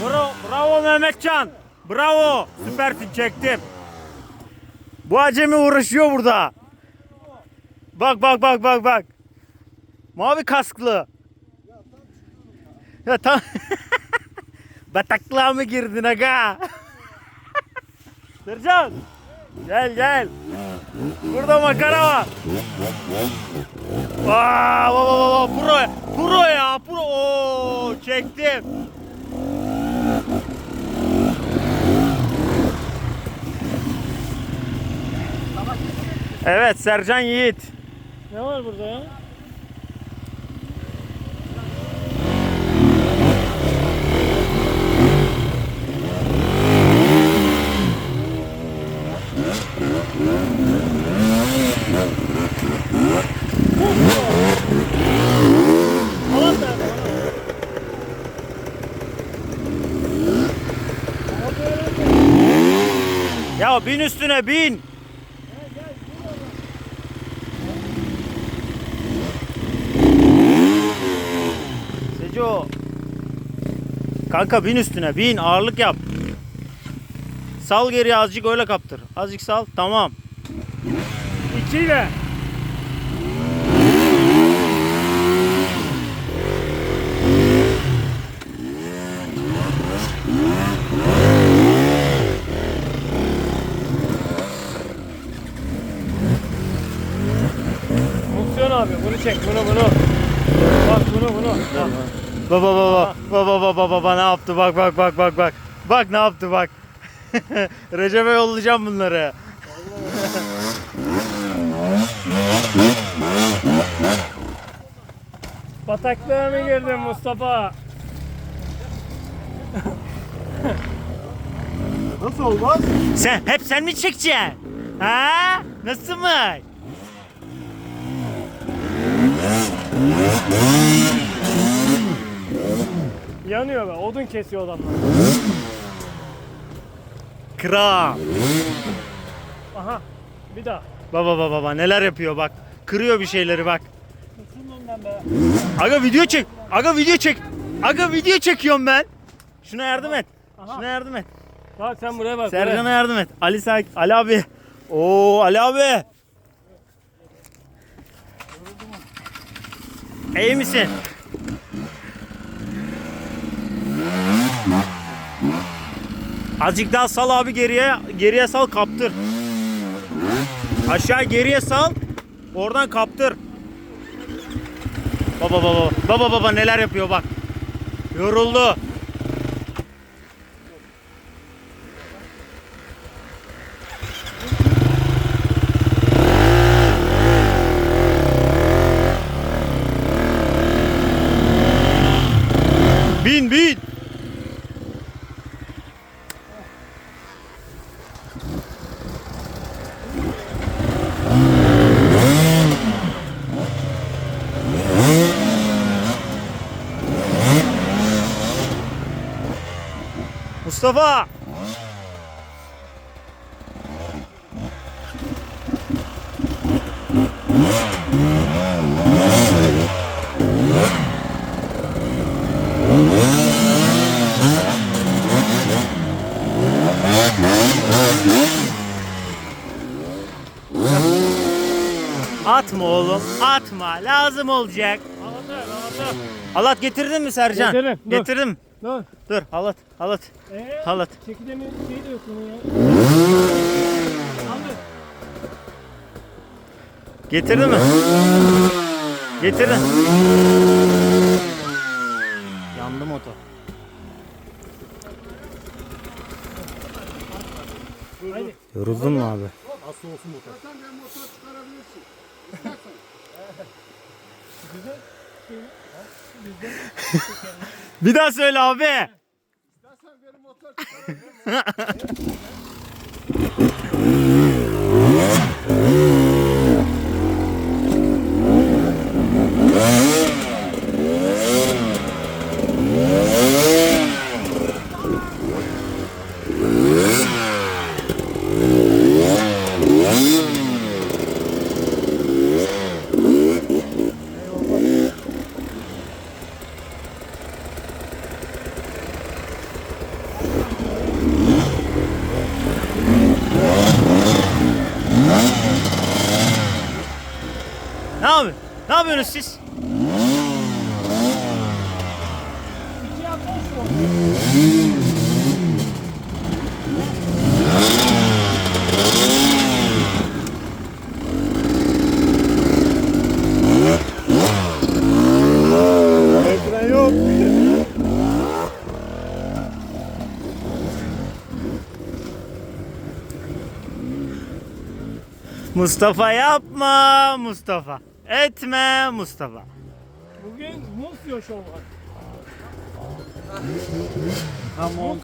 Bravo, bravo Mehmetcan. Bravo. Süpersin çektim. Bu acemi uğraşıyor burada. Bak bak bak bak bak. Mavi kasklı. Ya tam Bataklığa mı girdin aga? Sercan. Gel gel. Burada makara var. Vaa, vaa, vaa, pro, pro ya, pro. Oo, çektim. Evet Sercan Yiğit. Ne var burada ya? Ya bin üstüne bin. Seco. Kanka bin üstüne bin ağırlık yap. Sal geri azıcık öyle kaptır. Azıcık sal tamam. İkiyle. Fonksiyon abi bunu çek bunu bunu. Bak bunu bunu. Bak. Baba baba baba baba baba ne yaptı bak bak bak bak bak. Bak ne yaptı bak. Recep'e yollayacağım bunları. Bataklığa mı girdin Mustafa? Nasıl olmaz? Sen hep sen mi çekeceksin? Ha? Nasıl mı? Yanıyor be odun kesiyor adamlar. Kra. Aha bir daha. Baba baba baba neler yapıyor bak. Kırıyor bir şeyleri bak. Be. Aga video çek. Aga video çek. Aga video çekiyorum ben. Şuna yardım et. Aha. Şuna yardım et. Bak sen buraya bak. Sercan'a yardım et. Ali Sak Ali abi. Oo Ali abi. İyi misin? Azıcık daha sal abi geriye. Geriye sal kaptır. Aşağı geriye sal. Oradan kaptır. Baba baba baba baba neler yapıyor bak. Yoruldu. Bin bin. Mustafa. Atma oğlum, atma. Lazım olacak. Halat getirdin mi Sercan? Getirdim, dur. Getirdim. Dur. Dur, halat, halat. Ee, Halat. Çekidemi şey de yok bunun ya. Getirdin mi? Getirdin. Yandı motor. Yoruldun mu abi? Nasıl olsun motor? Sen ben motor çıkarabilirsin. Bir daha söyle abi. İstersen benim motor çıkarabilirsin. yapıyorsunuz siz? İki yapmış mı? Ekran yok. Mustafa yapma Mustafa. Etme Mustafa. Bugün muz şov var. Tamam.